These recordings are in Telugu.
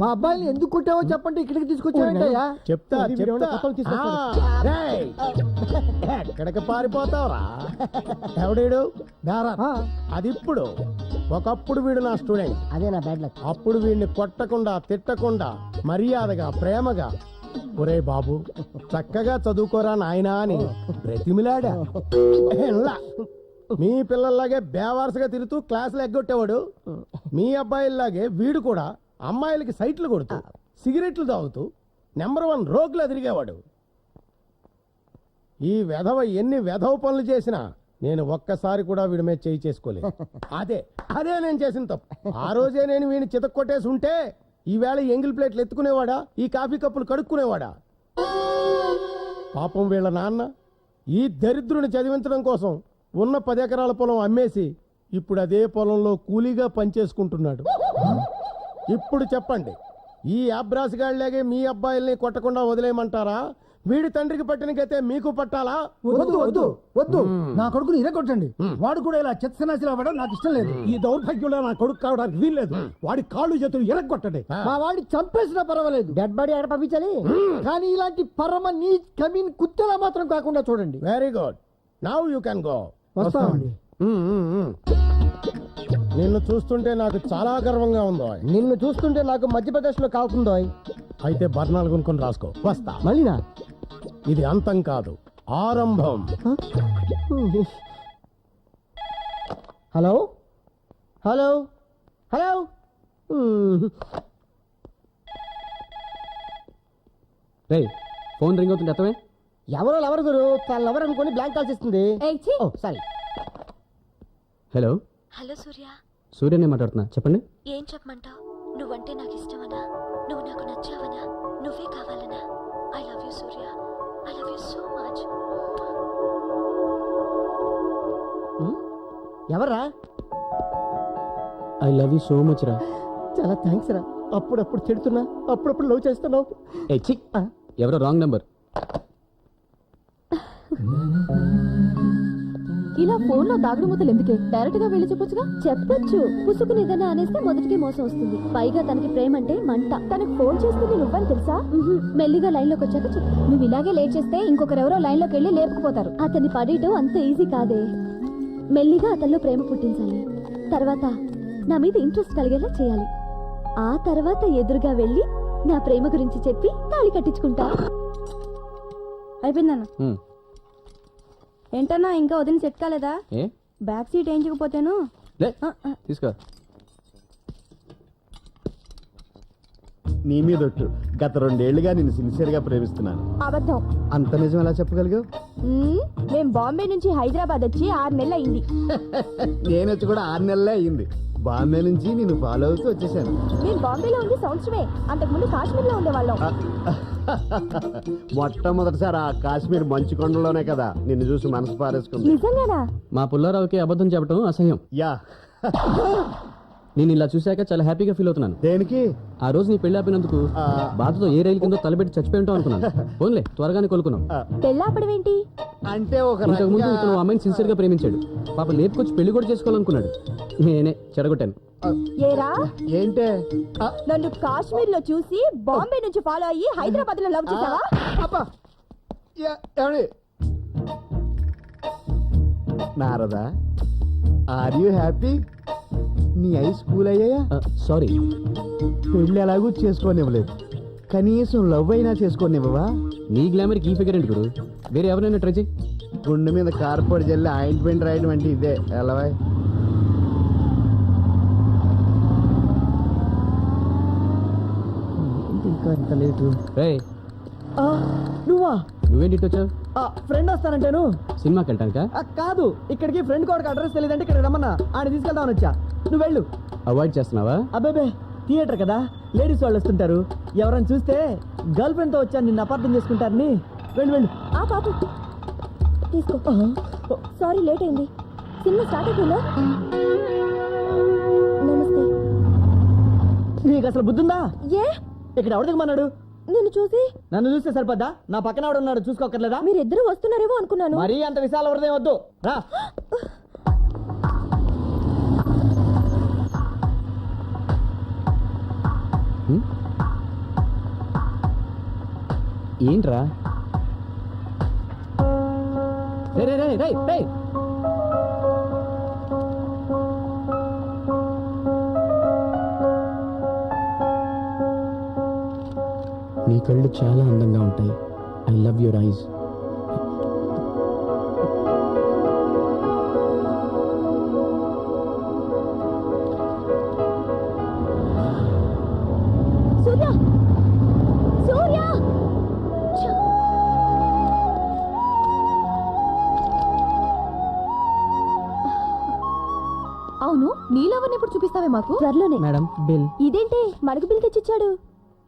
మా అబ్బాయిని ఎందుకు కొట్టావో చెప్పండి ఇక్కడికి తీసుకొచ్చావేంటయ్యా? చెప్తా. ఎక్కడికి పారిపోతావురా? ఎవడీడు? దారా అది ఇప్పుడు. ఒకప్పుడు వీడు నా స్టూడెంట్. అదే నా బ్యాడ్ లక్. అప్పుడు వీడిని కొట్టకుండా తిట్టకుండా మర్యాదగా ప్రేమగా. ఒరే బాబు చక్కగా చదువుకోరా నాయనా అని బ్రతిమిలాడా. మీ పిల్లల్లాగే బేవారసుగా తిరుగుతూ క్లాసులు ఎగ్గొట్టేవాడు. మీ అబ్బాయిల్లాగే వీడు కూడా అమ్మాయిలకి సైట్లు కొడుతూ సిగరెట్లు తాగుతూ నెంబర్ వన్ రోగులా తిరిగేవాడు ఈ వెధవ ఎన్ని వెధవ పనులు చేసినా నేను ఒక్కసారి కూడా వీడి మీద చేయి చేసుకోలేదు. అదే అదే నేను చేసిన తప్పు. ఆ రోజే నేను వీడిని చితక్కొట్టేసి ఉంటే ఈవేళ ఎంగిల్ ప్లేట్లు ఎత్తుకునేవాడా? ఈ కాఫీ కప్పులు కడుక్కునేవాడా? పాపం వీళ్ళ నాన్న ఈ దరిద్రుని చదివించడం కోసం ఉన్న పది ఎకరాల పొలం అమ్మేసి ఇప్పుడు అదే పొలంలో కూలీగా పనిచేసుకుంటున్నాడు. ఇప్పుడు చెప్పండి ఈ అబ్రాసిగాళ్ళలాగే మీ అబ్బాయిల్ని కొట్టకుండా వదిలేయమంటారా? వీడి తండ్రికి పట్టిన గతే మీకు పట్టాలా? వద్దు వద్దు వద్దు నా కొడుకుని ఇరగొట్టండి వాడు కూడా ఇలా చెత్తనాశలు అవ్వడం నాకు ఇష్టం లేదు. ఈ దౌర్భాగ్యంలో నా కొడుకు కావడానికి వీల్లేదు. వాడి కాళ్ళు చేతులు ఎరగొట్టండి. మా వాడిని చంపేసినా పర్వాలేదు. డెడ్ బాడీ ఎక్కడ పంపించాలి? కానీ ఇలాంటి పరమ నీ కమీన్ కుత్తెలా మాత్రం కాకుండా చూడండి. Very good now you can go వస్తామండి. నిన్ను చూస్తుంటే నాకు చాలా గర్వంగా ఉందో నిన్ను చూస్తుంటే నాకు మధ్యప్రదేశ్లో కాకుందో అయితే బర్ణాలు కొనుక్కొని రాసుకో. వస్తా. మళ్ళీనా? ఇది అంతం కాదు ఆరంభం. హలో? హలో? హలో? రే ఫోన్ రింగ్ అవుతుంది అర్థమే? ఎవరో ఎవరు గురు తన ఎవరు అనుకుని బ్లాంక్ కాల్స్ ఇస్తుంది. Oh sorry. Hello? Hello Surya. సూర్యనే మాట్లాడుతున్నా. చెప్పండి. ఏం చెప్పమంటావు? నువ్వంటే నాకు ఇష్టమనా నువ్వు నాకు నచ్చావనా? నువ్వే కావాలనా? I love you Surya. I love you so much ఎవరా I love you so much రా. చాలా థ్యాంక్స్ రా. అప్పుడప్పుడు తిడుతున్నా అప్పుడప్పుడు లవ్ చేస్తున్నావు. ఎవరో రాంగ్ నెంబర్ ఇలా ఫోన్లో దాగుడు మూతలు ఎందుకే? డైరెక్ట్గా వెళ్ళి చెప్పొచ్చుగా చెప్పొచ్చు. పుసుకుని ఏదైనా అనేస్తే మొదటికి మోసం వస్తుంది. పైగా తనకి ప్రేమ అంటే మంట. తనకు ఫోన్ చేస్తుంది నువ్వని తెలుసా? మెల్లిగా లైన్లోకి వచ్చాక చెప్పు. నువ్వు ఇలాగే లేట్ చేస్తే ఇంకొకరెవరో లైన్లోకి వెళ్ళి లేపుకుపోతారు. అతన్ని పడేయటం అంత ఈజీ కాదే. మెల్లిగా అతనిలో ప్రేమ పుట్టించాలి. తర్వాత నా మీద ఇంట్రెస్ట్ కలిగేలా చేయాలి. ఆ తర్వాత ఎదురుగా వెళ్ళి నా ప్రేమ గురించి చెప్పి తాళి కట్టించుకుంటా. అయిపోయిందన్న. ఏంటన్నా ఇంకా వదిన సెట్ కాలేదా? ఏ? బ్యాక్ సీట్ వేయించకపోతేను లే తీసుకో. నీ మీద ఒట్టు. గత రెండేళ్ళుగా నేను సిన్సియర్గా ప్రేమిస్తున్నాను. అబద్ధం. అంత నిజం ఎలా చెప్పగలిగావు? మ్మ్, మేం బాంబే నుంచి హైదరాబాద్ వచ్చి ఆరు నెలలు అయింది నేను వచ్చి కూడా ఆరు నెలలే అయింది. బాంబే నుంచి నేను ఫాలో అవుతూ వచ్చేసాను. మేము బాంబేలో ఉంది సంవత్సరమే. అంతకుముందు కాశ్మీర్లో ఉండేవాళ్ళం. మొట్టమొదటిసారి ఆ కాశ్మీర్ మంచు కొండలోనే కదా నిన్ను చూసి మనసు పారేసుకుంది. నిజంగానా? మా పుల్లారావుకి అబద్ధం చెప్పడం అసహ్యం. యా. నేను ఇలా చూశాక చాలా హ్యాపీగా ఫీల్ అవుతున్నాను. దేనికి? ఆ రోజు నీ పెళ్ళి ఆపినందుకు బాధతో ఏ రైలు కిందో తలబెట్టి చచ్చిపోయి ఉంటాం అనుకున్నాను. ఫోన్లే త్వరగానే కోలుకున్నాం. అంటే ఒక ఇంతకు ముందు ఇతను అమ్మాయిని సిన్సియర్గా ప్రేమించాడు. పాప లేపుకొచ్చి పెళ్ళి కూడా చేసుకోవాలనుకున్నాడు. నేనే చెడగొట్టాను. ఏరా? ఏంటే? నన్ను కాశ్మీర్లో చూసి బాంబే నుంచి ఫాలో అయ్యి హైదరాబాద్లో లవ్ చేసావా? Narada are you happy? నీ ఐ స్కూల్ అయ్యాయా? సారీ పెళ్ళి ఎలాగూ చేసుకోనివ్వలేదు. కనీసం లవ్ అయినా చేసుకోనివ్వవా? నీ గ్లామర్కి ఈ ఫిగర్ ఏంటి గురు? వేరే ఎవరైనా ట్రై చేయి గుండె మీద కార్పొడి జల్లి ఆయింట్మెంట్ రాయడం అంటే ఇదే. ఎలవా ఇంకా ఇంత లేటు రే నువ్వా? నువ్వేంటి వచ్చావు? ఫ్రెండ్ వస్తానంటేను. సినిమాకి వెళ్ళటానికా ఆ, కాదు ఇక్కడికి ఫ్రెండ్ కోడకి అడ్రస్ తెలియదంటే ఇక్కడ రమ్మన్నా. ఆయన తీసుకెళ్దామని వచ్చా. నువ్వు వెళ్ళు. అవాయిడ్ చేస్తున్నావా? అబ్బాబే థియేటర్ కదా. లేడీస్ వాళ్ళు వస్తుంటారు. ఎవరైనా చూస్తే గర్ల్ ఫ్రెండ్తో వచ్చాను నిన్ను అపార్థం చేసుకుంటారని. వెళ్ళు వెళ్ళు. ఆ పాపు. తీసుకో. సారీ లేట్ అయింది. సినిమా స్టార్ట్ అయిపోయిందా? నమస్తే. నీకు అసలు బుద్ధుందా? ఏ? ఇక్కడ ఎవరు దిగమన్నాడు? నిన్ను చూసి? నన్ను చూస్తే సరిపోద్దా? నా పక్కన ఎవడు ఉన్నాడు చూసుకోకర్లేదా మీరిద్దరూ వస్తున్నారేమో అనుకున్నాను. మరీ అంత విశాల హృదయం వద్దు. రా. ఏంట్రా? రే రే రే రే రే నీ కళ్ళు చాలా అందంగా ఉంటాయి. I love your eyes Surya! Surya! ఛ! అవును నీలవన్నీ ఎప్పుడు చూపిస్తావే మాకు? త్వరలోనే. Madam bill. ఇదేంటి? మనకు బిల్ తెచ్చిచ్చాడు.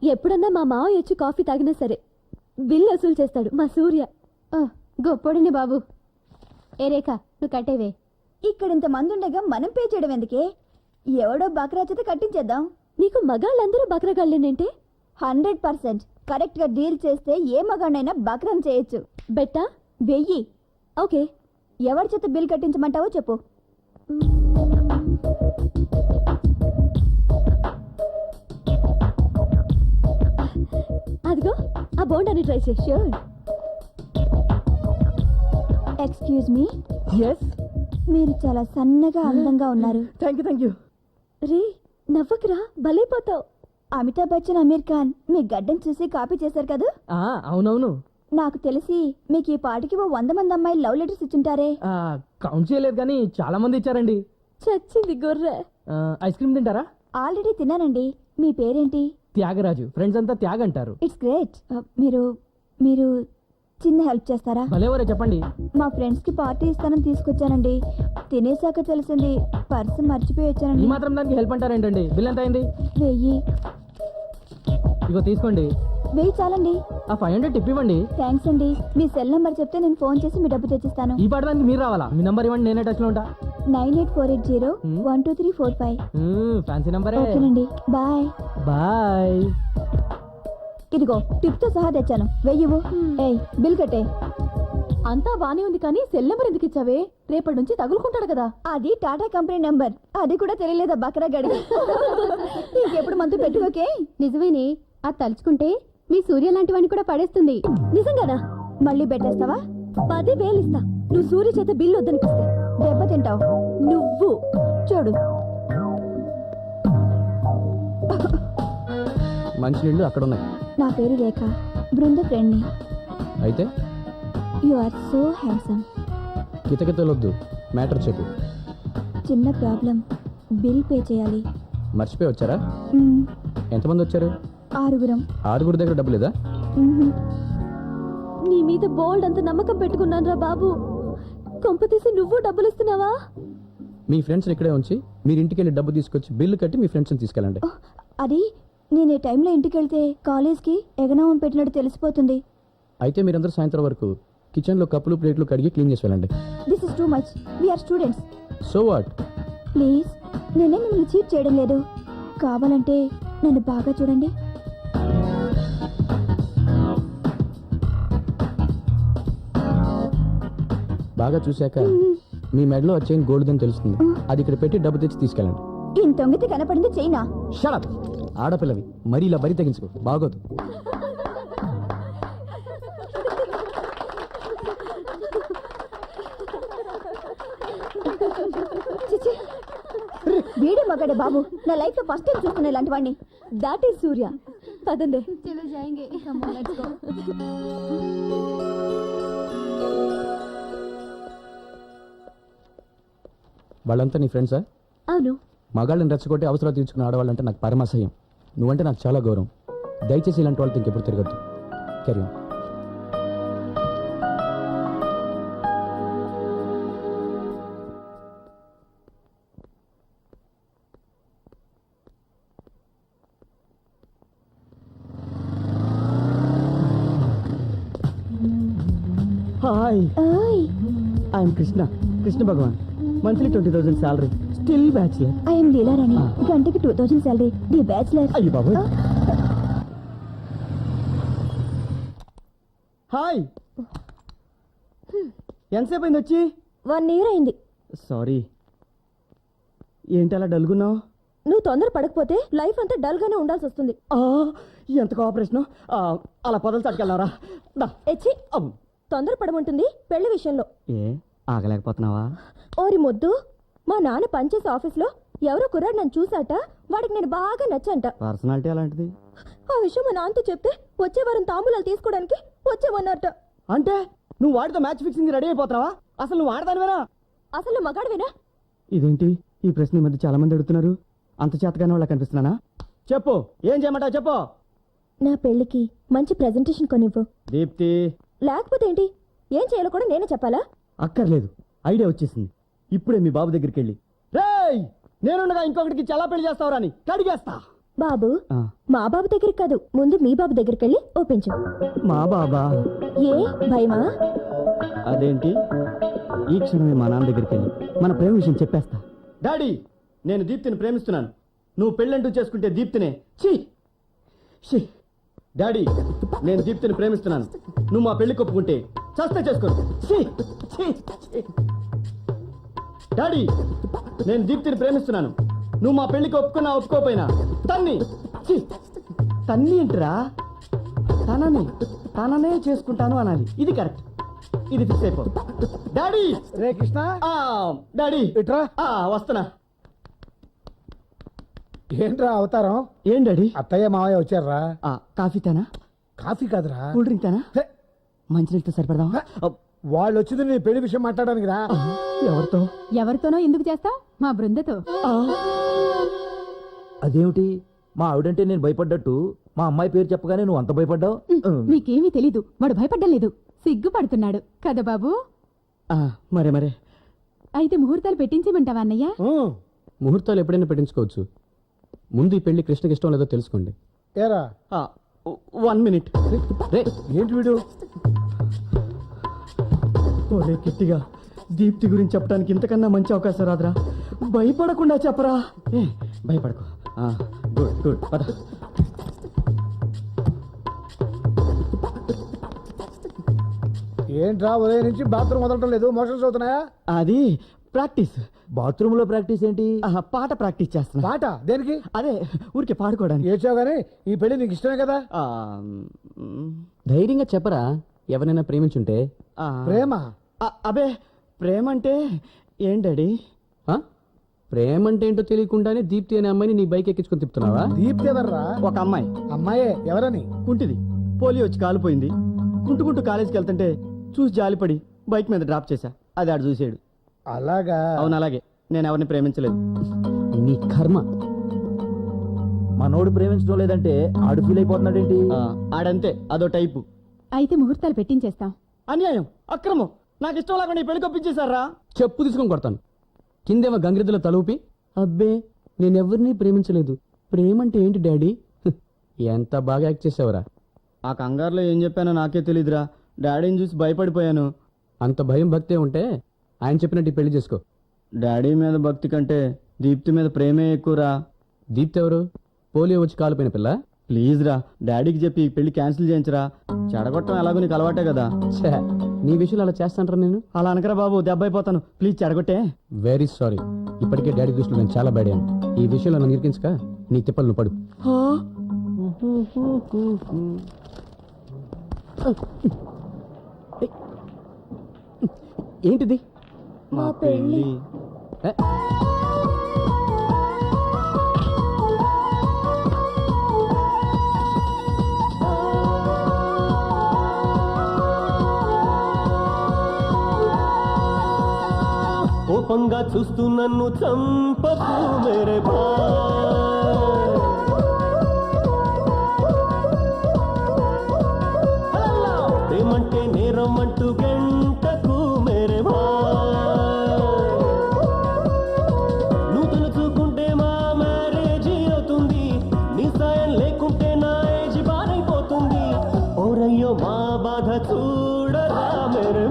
ఎప్పుడన్నా మా మావయ్య వచ్చి కాఫీ తాగినా సరే బిల్ వసూలు చేస్తాడు. మా సూర్య. గొప్పడిని బాబు. ఏ రేఖ నువ్వు కట్టేవే. ఇక్కడ ఇంత మంది ఉండగా మనం పే చేయడం ఎందుకే? ఎవడో బక్రా చేత కట్టించేద్దాం. నీకు మగాళ్ళందరూ బక్రగాళ్ళేనంటే? Hundred percent. కరెక్ట్గా డీల్ చేస్తే ఏ మగాడైనా బక్రం చేయొచ్చు. బెట్టా? వెయ్యి. ఓకే. ఎవరి చేత బిల్ కట్టించమంటావో చెప్పు. ఆ బోండాని ట్రై చేయి. షూర్ ఎక్స్క్యూజ్ మీ ఎస్ మీరు చాలా సన్నగా అందంగా ఉన్నారు. థ్యాంక్ యూ థ్యాంక్ యూ రే నవ్వకురా భలైపోతావు అమితాబ్ బచ్చన్ అమీర్ ఖాన్ మీ గడ్డం చూసి కాపీ చేశారు కదా? అవునవును. నాకు తెలిసి మీకు ఈ పాటికి ఓ వంద మంది అమ్మాయిలు లవ్ లెటర్స్ ఇచ్చుంటారే. కౌంట్ చేయలేదు కానీ చాలా మంది ఇచ్చారండి. చచ్చింది గొర్రె. ఐస్ క్రీమ్ తింటారా? ఆల్రెడీ తిన్నానండి. మీ పేరేంటి? త్యాగరాజు. ఫ్రెండ్స్ అంతా త్యాగ్ అంటారు ఇట్స్ గ్రేట్ మీరు మీరు చిన్న హెల్ప్ చేస్తారా? భలేవరే చెప్పండి. మా ఫ్రెండ్స్కి పార్టీ ఇస్తానని తీసుకొచ్చానండి. తినేసాక తెలిసింది పర్స్ మర్చిపోయి ఈ వచ్చానండి మాత్రం దానికి హెల్ప్ అంటారేంటండి? బిల్ ఎంత అయింది? వెయ్యి. ఇగో తీసుకోండి. వెయ్యి చాలండి ఆ ఫైవ్ హండ్రెడ్ టిప్ ఇవ్వండి. థ్యాంక్స్ అండి. మీ సెల్ నెంబర్ చెప్తే నేను ఫోన్ చేసి మీ డబ్బు తెచ్చిస్తాను. ఈ పాడడానికి మీరు రావాలా? మీ నంబర్ ఇవ్వండి నేనే టచ్లో ఉంటా. Nine eight four eight zero one two three four five. Fancy నంబరే. ఓకేనండి. బాయ్. బాయ్. ఇదిగో టిప్తో సహా తెచ్చాను. వెయ్యివు. ఏయ్ బిల్ కట్టే. అంతా బానే ఉంది కానీ సెల్ నెంబర్ ఎందుకు ఇచ్చావే? రేపటి నుంచి తగులుకుంటాడు కదా. అది టాటా కంపెనీ నెంబర్. అది కూడా తెలియలేదా బకరా గడి ఇంకెప్పుడు మందు పెట్టుకోకే? నిజమేనే. అది తలుచుకుంటే మీ సూర్య లాంటి వాడిని కూడా పడేస్తుంది. నిజంగానా? మళ్ళీ పెట్టేస్తావా పది వేలు ఇస్తా. నువ్వు సూర్య చేత బిల్లు వద్దనిపిస్తే దెబ్బ తింటావు. నువ్వు. చూడు. మంచి నీళ్ళు అక్కడ ఉన్నాయి నా పేరు రేఖ. బృంద ఫ్రెండ్ని అయితే? యు ఆర్ సో హ్యాండ్సమ్ కితకితలొద్దు. మ్యాటర్ చెప్పు. చిన్న ప్రాబ్లం. బిల్ పే చేయాలి. మర్చిపోయి వచ్చారా? ఎంతమంది వచ్చారు? ఆరుగురం. ఆరుగురి దగ్గర డబ్బు లేదా. నీ మీద బోల్డ్ అంత నమ్మకం పెట్టుకున్నాను రా బాబు. కొంపతీసి నువ్వు డబ్బులు ఇస్తున్నావా? మీ ఫ్రెండ్స్ని ఇక్కడే ఉంచి మీరు ఇంటికి వెళ్ళి డబ్బు తీసుకొచ్చి బిల్లు కట్టి మీ ఫ్రెండ్స్ని తీసుకెళ్ళండి. అది నేను ఈ టైంలో ఇంటికి వెళ్తే కాలేజ్కి ఎగనామం పెట్టినట్టు తెలిసిపోతుంది. అయితే మీరందరూ సాయంత్రం వరకు కిచెన్లో కప్పులు ప్లేట్లు కడిగి క్లీన్ చేసి వెళ్ళండి. This is too much we are students so what please నేనే మిమ్మల్ని చీట్ చేయడం లేదు. కావాలంటే నన్ను బాగా చూడండి. బాగా చూశాక మీ మెడలో వచ్చే గోల్డ్ అని తెలుస్తుంది. అది ఇక్కడ పెట్టి డబ్బు తెచ్చి తీసుకెళ్ళండి. ఇంత తొంగితే కనపడింది చైనా. షడప్ ఆడపిల్లవి మరీ ఇలా బరి తెగించుకో బాగోదు. వీడే మగాడే బాబు. నా లైఫ్లో ఫస్ట్ టైం చూస్తున్నా ఇలాంటి వాడిని దాట్ ఈస్ సూర్య. పదండి. వాళ్ళంతా నీ ఫ్రెండ్సా అవును. మగాళ్ళని రెచ్చగొట్టి అవసరాలు తీర్చుకున్న ఆడవాళ్ళంటే నాకు పరమాశయం నువ్వంటే నాకు చాలా గౌరవం. దయచేసి ఇలాంటి వాళ్ళతో ఇంకెప్పుడు తిరగద్దు. Carry hi I'm Krishna Krishna Bhagwan monthly twenty thousand salary still bachelor. I'm Leelarani గంటకి two thousand salary the bachelor. అయ్యి బాబు హాయ్. ఎంతసేపు అయింది వచ్చి? వన్ ఇయర్ అయింది. సారీ. ఏంటి అలా డల్గున్నావు? నువ్వు తొందర పడకపోతే లైఫ్ అంతా డల్ గానే ఉండాల్సి వస్తుంది. ఎంత కోఆపరేషన్? అలా పొదలు తట్టుకెళ్ళారా ఎచ్చి. తొందర పడమంటుంది పెళ్ళి విషయంలో. ఏ? ఆగలేకపోతున్నావా? ఓరి మొద్దు మా నాన్న పనిచేసే ఆఫీస్లో ఎవరో కుర్రాడు నన్ను చూసాట వాడికి నేను బాగా నచ్చంట. పర్సనాలిటీ అలాంటిది ఆ విషయం మా నాన్నతో చెప్తే వచ్చే వారం తాంబూలాలు తీసుకోవడానికి వచ్చేవన్నట్ట అంటే నువ్వు వాడితో మ్యాచ్ ఫిక్సింగ్ రెడీ అయిపోతున్నావా? అసలు నువ్వు ఆడదానివేనా అసలు నువ్వు మగాడివేనా? ఇదేంటి? ఈ ప్రశ్న ఈ మధ్య చాలా మంది అడుగుతున్నారు. అంత చేతగానే వాళ్ళ కనిపిస్తున్నానా? చెప్పు ఏం చేయమంటావు చెప్పు. నా పెళ్ళికి మంచి ప్రెజెంటేషన్ కొనివ్వు. దీప్తి. లేకపోతే ఏంటి? ఏం చేయాలో కూడా నేనే చెప్పాలా? అక్కర్లేదు. ఐడియా వచ్చేసింది. ఇప్పుడే మీ బాబు దగ్గరికి వెళ్ళి రేయ్ నేనుండగా ఇంకొకటికి చాలా పెళ్ళి చేస్తావు రాని కడిగేస్తా. బాబు మా బాబు దగ్గరికి కాదు ముందు మీ బాబు దగ్గరికి వెళ్ళి ఒప్పించు. మా బాబా? ఏ? భయమా? అదేంటి? ఈ క్షణమే మా నాన్న దగ్గరికి వెళ్ళి మన ప్రేమ విషయం చెప్పేస్తా. డాడీ నేను దీప్తిని ప్రేమిస్తున్నాను. నువ్వు పెళ్ళంటూ చేసుకుంటే దీప్తినే. ఛీ! ఛీ! డాడీ నేను దీప్తిని ప్రేమిస్తున్నాను. నువ్వు మా పెళ్ళి కొప్పుకుంటే చస్తే చేసుకో ఛీ ఛీ ఛీ. డాడీ నేను దీప్తిని ప్రేమిస్తున్నాను. నువ్వు మా పెళ్ళికి ఒప్పుకున్నా ఒప్పుకోపోయినా తన్ని తన్ని ఏంట్రా? తనని తననే చేసుకుంటాను అనాలి. ఇది కరెక్ట్. ఇది ఫిక్స్ అయిపో. డాడీ! రే కృష్ణ. ఆ డాడీ. ఇట్రా. ఆ వస్తున్నా. ఏంట్రా అవతారం? ఏం డాడీ? అత్తయ్య మావయ్య వచ్చారా? ఆ కాఫీ తానా? కాఫీ కాదురా. కూల్ డ్రింక్ తానా? మంచినీళ్ళతో సరిపడదామా? అబ్, వాళ్ళు వచ్చింది నీ పెళ్ళి విషయం మాట్లాడడానికి రా ఎవరితో? ఎవరితోనో ఎందుకు చేస్తావు? మా బృందతో. అదేమిటి? మా ఆవిడంటే నేను భయపడ్డట్టు. మా అమ్మాయి పేరు చెప్పగానే నువ్వు అంత భయపడ్డావు? నీకేమీ తెలీదు. వాడు భయపడ్డం లేదు. సిగ్గుపడుతున్నాడు. కదా బాబు? ఆ, మరే మరే. అయితే ముహూర్తాలు పెట్టించమంటావా అన్నయ్య? ముహూర్తాలు ఎప్పుడైనా పెట్టించుకోవచ్చు. ముందు ఈ పెళ్ళి కృష్ణకి ఇష్టం లేదో తెలుసుకోండి. ఏరా? One minute. రే ఏంటి వీడు? ఓరే కిట్టిగా దీప్తి గురించి చెప్పడానికి ఇంతకన్నా మంచి అవకాశం రాదురా. భయపడకుండా చెప్పరా. ఏ భయపడకు. ఆ, గుడ్ గుడ్ పద. ఏంట్రా ఉదయం నుంచి బాత్రూమ్ వదలటం లేదు మోషన్స్ అవుతున్నాయా? అది ప్రాక్టీస్. బాత్రూమ్లో ప్రాక్టీస్ ఏంటి? ఆ, పాట ప్రాక్టీస్ చేస్తున్నా. పాట? దేనికి? అదే ఊరికే పాడుకోవడానికి. ఏడ్చావు గానీ? ఈ పెళ్ళి నీకు ఇష్టమే కదా? ఆ, మ్, ధైర్యంగా చెప్పరా ఎవరైనా ప్రేమించుంటే? ఆ, ప్రేమ? ఆ, అబే ప్రేమ అంటే ఏంటడి ఆ? ప్రేమ అంటే ఏంటో తెలియకుండానే దీప్తి అనే అమ్మాయిని నీ బైక్ ఎక్కించుకొని తిప్పుతున్నావా? దీప్తి ఎవర్రా? ఒక అమ్మాయి. అమ్మాయే ఎవరని? కుంటిది. పోలియో వచ్చి కాలిపోయింది. కుంటుకుంటూ కాలేజీకి వెళ్తుంటే చూసి జాలిపడి బైక్ మీద డ్రాప్ చేశా. అది ఆడు చూసాడు. అలాగా? అవును అలాగే. నేను ఎవరిని ప్రేమించలేదు. నీ కర్మ. మనోడు ప్రేమించడం లేదంటే ఆడు ఫీల్ అయిపోతున్నాడేంటి? ఆ, ఆడంతే. అదో టైపు. అయితే ముహూర్తాలు పెట్టించేస్తాం. అన్యాయం. అక్రమం. నాకు ఇష్టం లేకుండా ఈ పెళ్ళి కొప్పించేశారా? చెప్పు తీసుకొని కొడతాను. కిందేమో గంగిరెద్దులో తలూపి. అబ్బే నేనెవరిని ప్రేమించలేదు. ప్రేమ అంటే ఏంటి డాడీ? హ్, ఎంత బాగా యాక్ట్ చేసావురా. ఆ కంగారులో ఏం చెప్పానో నాకే తెలీదురా. డాడీని చూసి భయపడిపోయాను. అంత భయం భక్తే ఉంటే ఆయన చెప్పినట్టు ఈ పెళ్ళి చేసుకో. డాడీ మీద భక్తి కంటే దీప్తి మీద ప్రేమే ఎక్కువరా? దీప్తి ఎవరు? పోలియో వచ్చి కాలిపోయిన పిల్ల? ప్లీజ్ రా డాడీకి చెప్పి ఈ పెళ్ళి క్యాన్సిల్ చేయించరా. చెడగొట్టడం ఎలాగో నీకు అలవాటే కదా. ఛే, నీ విషయంలో అలా చేస్తాంటారా నేను? అలా అనకరా బాబు దెబ్బ అయిపోతాను. ప్లీజ్ చెడగొట్టే. వెరీ సారీ ఇప్పటికే డాడీ దృష్టిలో నేను చాలా బ్యాడ్ అయ్యాను. ఈ విషయంలో నన్ను ఇరికించక నీ తిప్పలు నువ్వు పడు. ఏంటిది? మా పెళ్ళి ఏ, కోపంగా చూస్తూ నన్ను చంపకు మేరే భాయ్. బాధ చూడరా మేరే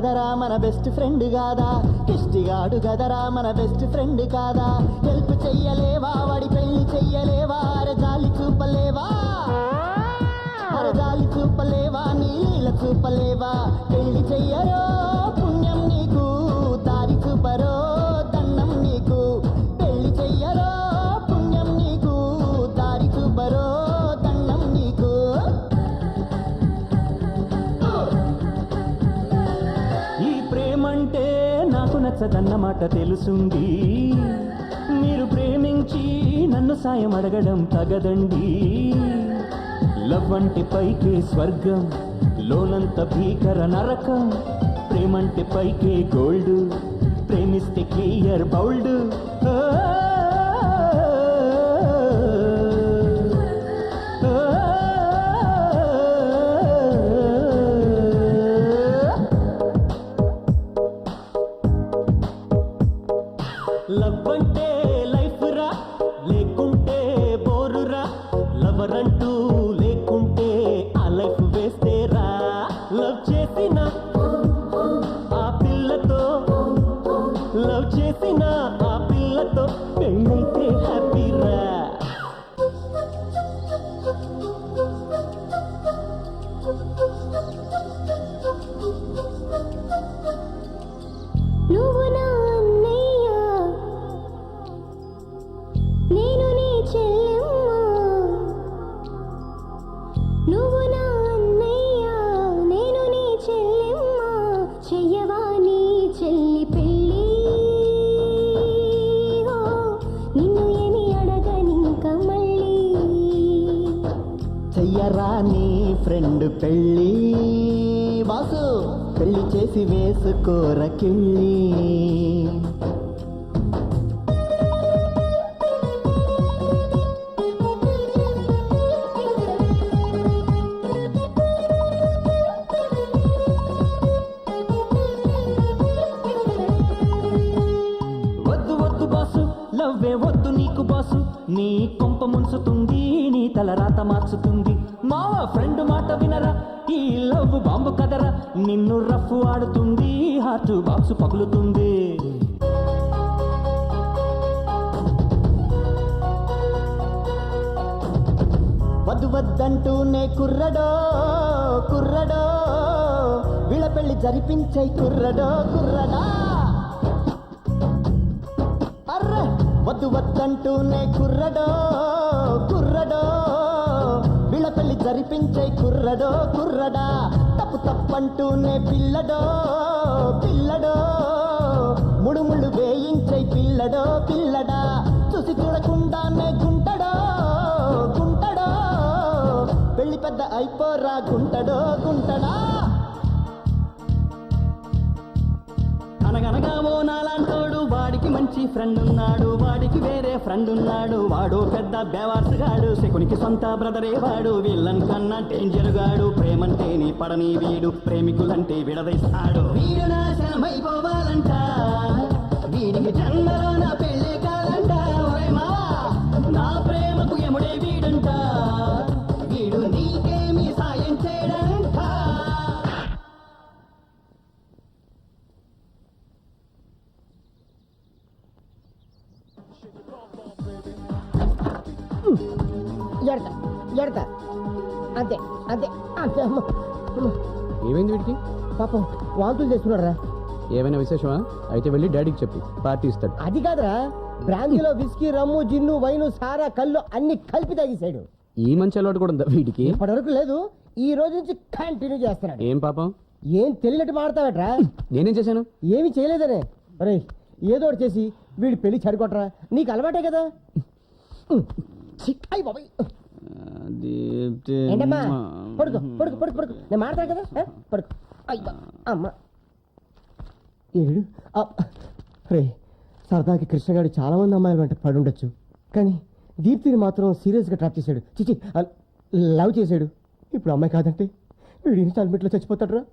గదరా మన బెస్ట్ ఫ్రెండ్ కాదా కిష్టిగాడు గదరా మన బెస్ట్ ఫ్రెండ్ కాదా. హెల్ప్ చెయ్యలేవా వాడి పెళ్ళి చెయ్యలేవా. అరే జాలి చూపలేవా. అరే జాలి చూపలేవా నీళ్ళ చూపలేవా. పెళ్ళి చెయ్యరో. నచ్చదన్నమాట తెలుసుంది. మీరు ప్రేమించి నన్ను సాయం అడగడం తగదండి. లవ్ అంటే పైకే స్వర్గం లోనంత భీకర నరకం. ప్రేమంటే పైకే గోల్డ్ ప్రేమిస్తే క్లియర్ బౌల్డ్. నీ రాత మార్చుతుంది. మా ఫ్రెండ్ మాట వినరా? ఈ లవ్ బాంబు కదరా? నిన్ను రఫ్ ఆడుతుంది. హార్ట్ బాక్స్ పగులుతుంది. వద్దు వద్దంటూనే కుర్రడో కుర్రడో. వీళ్ళ పెళ్ళి జరిపించే కుర్రడో కుర్రడా? అర్రే! వద్దు వద్దంటూనే కుర్రడో. కనిపించే కుర్రడో కుర్రడా తప్పు తప్పంటూనే పిల్లడో పిల్లడో. ముడుముడు వేయించే పిల్లడో పిల్లడా చూసి చూడకుండానే గుంటడో గుంటడో. పెళ్ళి పెద్ద అయిపోరా గుంటడో గుంటడా. అనగనగా ఓ మంచి ఫ్రెండ్ ఉన్నాడు వాడికి వేరే ఫ్రెండ్ ఉన్నాడు. వాడు పెద్ద బేవార్సగాడు శకునికి సొంత బ్రదరే వాడు. వీళ్ళన్ కన్నా డేంజర్ గాడు ప్రేమంటే నీ పడని వీడు. ప్రేమికులంటే విడదీస్తాడు. వీడు నాశనమైపోవాలంట వాంతులు చేస్తున్నాడు రా ఏమైనా విశేషమా? అయితే వెళ్ళి డాడీకి చెప్పు. పార్టీ ఇస్తాడు. అది కాదురా. బ్రాందీలో విస్కీ రమ్ము జిన్ను వైను సారా కళ్ళు అన్ని కలిపి తాగేశాడు. ఈ మంచి అలవాటు కూడా ఉందా వీడికి? ఇప్పటి వరకు లేదు. ఈ రోజు నుంచి కంటిన్యూ చేస్తున్నాడు. ఏం పాపం? ఏం తెలియనట్టు మాడతావట్రా నేనేం చేశాను? ఏమి చేయలేదనే. అరే ఏదో ఒకటి చేసి వీడి పెళ్ళి చెడగొట్టరా? నీకు అలవాటే కదా? ఛీ, అయ్ బాబాయ్. ఏంటమ్మా? పడుకో పడుకో పడుకో పడుకో. నేను మాడతా కదా? పడుకో. అయ్యా. అమ్మ. ఏడు. రే సరదాకి కృష్ణగాడు చాలా మంది అమ్మాయిలు వెంట పడి ఉండొచ్చు. కానీ దీప్తిని మాత్రం సీరియస్గా ట్రాప్ చేశాడు. చిచి లవ్ చేశాడు. ఇప్పుడు అమ్మాయి కాదంటే వీడిని ఇన్స్టాల్మెంట్లో చచ్చిపోతాడు రా